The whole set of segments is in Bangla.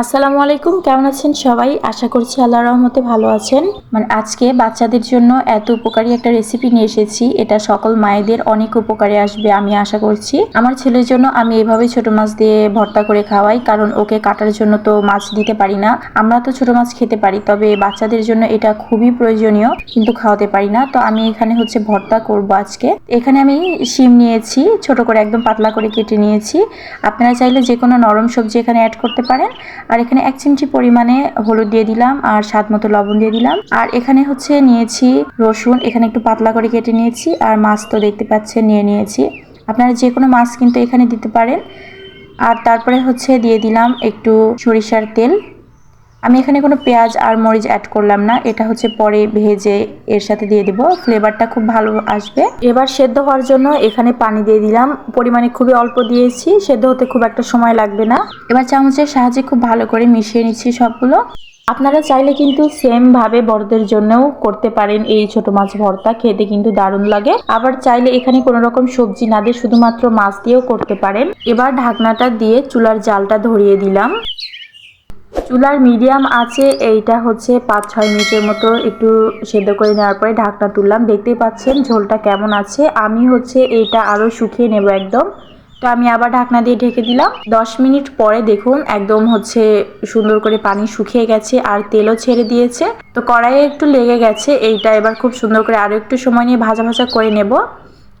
আসসালামু আলাইকুম, কেমন আছেন সবাই? আশা করছি আল্লাহ রহমতে ভালো আছেন। মানে আজকে বাচ্চাদের জন্য এত উপকারী একটা রেসিপি নিয়ে এসেছি। এটা সকল মায়েদের অনেক উপকারে আসবে, আমি আশা করছি। আমার ছেলের জন্য আমি এভাবেই ছোট মাছ দিয়ে ভর্তা করে খাওয়াই, কারণ ওকে কাটার জন্য তো মাছ দিতে পারি না। আমরা তো ছোট মাছ খেতে পারি, তবে বাচ্চাদের জন্য এটা খুবই প্রয়োজনীয়, কিন্তু খাওয়াতে পারি না। তো আমি এখানে হচ্ছে ভর্তা করব আজকে। এখানে আমি শিম নিয়েছি, ছোট করে একদম পাতলা করে কেটে নিয়েছি। আপনারা চাইলে যে কোনো নরম সবজি এখানে অ্যাড করতে পারেন। আর এখানে এক চিমটি পরিমাণে হলুদ দিয়ে দিলাম আর স্বাদ মতো লবণ দিয়ে দিলাম। আর এখানে হচ্ছে নিয়েছি রসুন, এখানে একটু পাতলা করে কেটে নিয়েছি আর মাছ তো দেখতে পাচ্ছেন, নিয়ে নিয়েছি। আপনারা যে কোনো মাছ কিন্তু এখানে দিতে পারেন। আর তারপরে হচ্ছে দিয়ে দিলাম একটু সরিষার তেল। আমি এখানে কোনো পেঁয়াজ আর মরিচ অ্যাড করলাম না। এটা হচ্ছে পরে ভেজে এর সাথে দিয়ে দিব। ফ্লেভারটা খুব ভালো আসবে। এবার সেদ্ধ হওয়ার জন্য এখানে পানি দিয়ে দিলাম। পরিমাণে খুবই অল্প দিয়েছি। সেদ্ধ হতে খুব একটা সময় লাগবে না। এবার চামচের সাহায্যে খুব ভালো করে মিশিয়ে নিচ্ছি সবগুলো। আপনারা চাইলে কিন্তু সেম ভাবে বড়দের জন্যও করতে পারেন এই ছোট মাছ ভর্তা। খেতে কিন্তু দারুণ লাগে। আবার চাইলে এখানে কোনো রকম সবজি না দিয়ে শুধুমাত্র মাছ দিয়েও করতে পারেন। এবার ঢাকনাটা দিয়ে চুলার জালটা ধরিয়ে দিলাম। চুলার মিডিয়াম আছে, এইটা হচ্ছে পাঁচ ছয় মিনিটের মতো একটু সেদ্ধ করে নেওয়ার পরে ঢাকনা তুললাম। দেখতেই পাচ্ছেন ঝোলটা কেমন আছে। আমি হচ্ছে এইটা আরও শুকিয়ে নেব একদম। তো আমি আবার ঢাকনা দিয়ে ঢেকে দিলাম। দশ মিনিট পরে দেখুন একদম হচ্ছে সুন্দর করে পানি শুকিয়ে গেছে আর তেলও ছেড়ে দিয়েছে। তো কড়াইয়ে একটু লেগে গেছে, এইটা এবার খুব সুন্দর করে আরও একটু সময় নিয়ে ভাজা ভাজা করে নেব।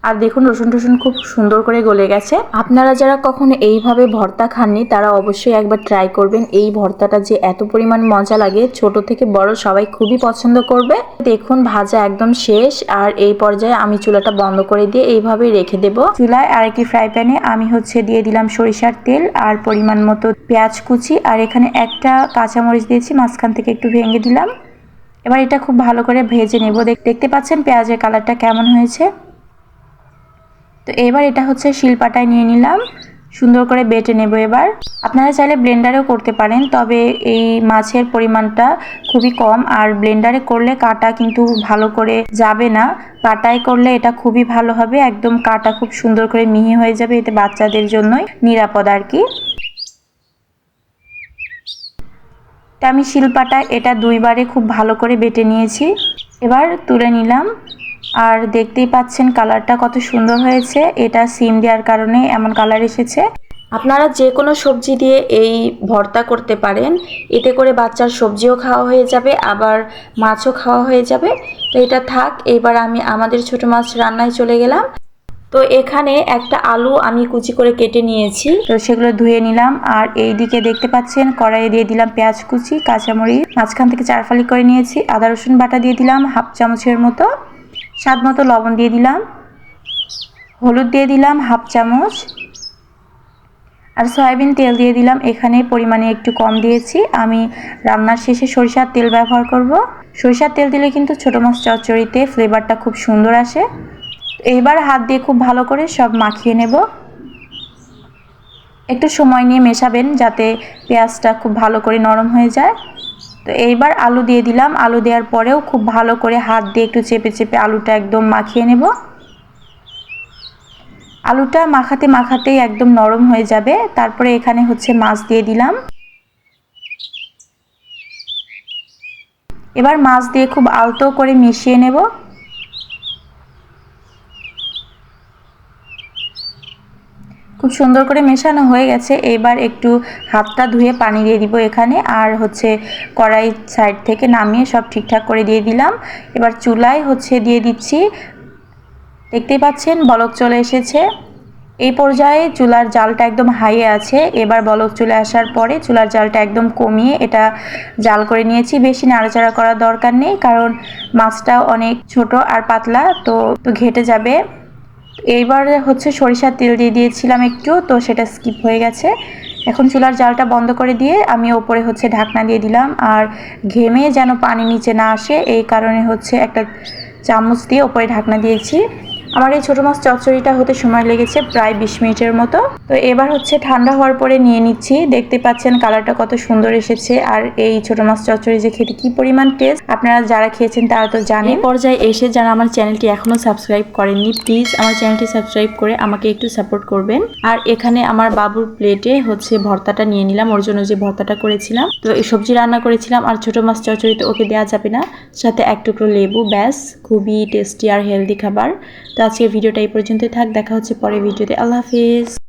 আর দেখুন, রসুন টসুন খুব সুন্দর করে গলে গেছে। আপনারা যারা কখনো এইভাবে ভর্তা খাননি, তারা অবশ্যই একবার ট্রাই করবেন। এই ভর্তাটা যে এত পরিমাণ মজা লাগে, ছোট থেকে বড় সবাই খুবই পছন্দ করবে। দেখুন, ভাজা একদম শেষ, আর এই পর্যায়ে আমি চুলাটা বন্ধ করে দিয়ে এইভাবেই রেখে দেব। চুলায় আর একটি ফ্রাই প্যানে আমি হচ্ছে দিয়ে দিলাম সরিষার তেল আর পরিমাণ মতো পেঁয়াজ কুচি। আর এখানে একটা কাঁচামরিচ দিয়েছি, মাঝখান থেকে একটু ভেঙে দিলাম। এবার এটা খুব ভালো করে ভেজে নেব। দেখতে পাচ্ছেন পেঁয়াজের কালারটা কেমন হয়েছে? তো এবার এটা হচ্ছে শিলপাটায় নিয়ে নিলাম। সুন্দর করে বেটে নেব এবার। আপনারা চাইলে ব্লেন্ডারেও করতে পারেন, তবে এই মাছের পরিমাণটা খুবই কম। আর ব্লেন্ডারে করলে কাটা কিন্তু ভালো করে যাবে না। কাটায় করলে এটা খুবই ভালো হবে। একদম কাটা খুব সুন্দর করে মিহি হয়ে যাবে এতে বাচ্চাদের জন্যই। নিরাপদ আর কি। তা আমি শিলপাটায় এটা দুইবারে খুব ভালো করে বেটে নিয়েছি। এবার তুলে নিলাম। আর দেখতেই পাচ্ছেন কালারটা কত সুন্দর হয়েছে। এটা সিম দেওয়ার কারণে এমন কালার এসেছে। আপনারা যে কোনো সবজি দিয়ে এই ভর্তা করতে পারেন। এতে করে বাচ্চার সবজিও খাওয়া হয়ে যাবে, আবার মাছও খাওয়া হয়ে যাবে। তো এটা থাক, এবার আমি আমাদের ছোট মাছ রান্নায় চলে গেলাম। তো এখানে একটা আলু আমি কুচি করে কেটে নিয়েছি। তো সেগুলো ধুয়ে নিলাম, আর এই দিকে দেখতে পাচ্ছেন কড়াইয়ে দিয়ে দিলাম পেঁয়াজ কুচি, কাঁচামরিচ, মাঝখান থেকে চারফালি করে নিয়েছি, আদা রসুন বাটা দিয়ে দিলাম, হাফ চামচের মতো। স্বাদ মতো লবণ দিয়ে দিলাম, হলুদ দিয়ে দিলাম হাফ চামচ, আর সয়াবিন তেল দিয়ে দিলাম। এখানে পরিমাণে একটু কম দিয়েছি। আমি রান্নার শেষে সরিষার তেল ব্যবহার করব। সরিষার তেল দিলে কিন্তু ছোটো মাছ চচ্চড়িতে ফ্লেভারটা খুব সুন্দর আসে। এইবার হাত দিয়ে খুব ভালো করে সব মাখিয়ে নেব। একটু সময় নিয়ে মেশাবেন যাতে পেঁয়াজটা খুব ভালো করে নরম হয়ে যায়। তো এইবার আলু দিয়ে দিলাম। আলু দেওয়ার পরেও খুব ভালো করে হাত দিয়ে একটু চেপে চেপে আলুটা একদম মাখিয়ে নেব। আলুটা মাখাতে মাখাতেই একদম নরম হয়ে যাবে। তারপরে এখানে হচ্ছে মাছ দিয়ে দিলাম। এবার মাছ দিয়ে খুব আলতো করে মিশিয়ে নেব। খুব সুন্দর করে মেশানো হয়ে গেছে। এবার একটু হাতটা ধুয়ে পানি দিয়ে দিব এখানে। আর হচ্ছে কড়াই সাইড থেকে নামিয়ে সব ঠিকঠাক করে দিয়ে দিলাম। এবার চুলায় হচ্ছে দিয়ে দিচ্ছি। দেখতেই পাচ্ছেন বলক চলে এসেছে। এই পর্যায়ে চুলার জালটা একদম হাইয়ে আছে। এবার বলক চলে আসার পরে চুলার জালটা একদম কমিয়ে এটা জাল করে নিয়েছি। বেশি নাড়াচাড়া করার দরকার নেই, কারণ মাছটা অনেক ছোট আর পাতলা, তো ঘেটে যাবে। এইবার হচ্ছে সরিষার তেল দিয়ে দিয়েছিলাম একটু, তো সেটা স্কিপ হয়ে গেছে। এখন চুলার জালটা বন্ধ করে দিয়ে আমি ওপরে হচ্ছে ঢাকনা দিয়ে দিলাম। আর ঘেমে যেন পানি নিচে না আসে, এই কারণে হচ্ছে একটা চামচ দিয়ে ওপরে ঢাকনা দিয়েছি। আমার এই ছোটো মাছ চচ্চড়িটা হতে সময় লেগেছে প্রায় বিশ মিনিটের মতো। তো এবার হচ্ছে ঠান্ডা হওয়ার পরে নিয়ে নিচ্ছি। দেখতে পাচ্ছেন কালারটা কত সুন্দর এসেছে। আর এই ছোটো মাছ চচ্চড়ি যে খেতে কি পরিমাণ টেস্ট আপনারা যারা খেয়েছেন তারা তো জানেন। পর্যায়ে এসে যারা আমার চ্যানেলটি এখনও সাবস্ক্রাইব করেননি প্লিজ আমার চ্যানেলটি সাবস্ক্রাইব করে আমাকে একটু সাপোর্ট করবেন। আর এখানে আমার বাবুর প্লেটে হচ্ছে ভর্তাটা নিয়ে নিলাম। ওর জন্য যে ভর্তাটা করেছিলাম, তো এই সবজি রান্না করেছিলাম। আর ছোটো মাছ চচ্চড়ি তো ওকে দেওয়া যাবে না। সাথে এক টুকরো লেবু, ব্যাস, খুবই টেস্টি আর হেলদি খাবার। তো আজকের ভিডিওটা এই পর্যন্তই থাক দেখা হচ্ছে পরের ভিডিওতে। আল্লাহ হাফিজ।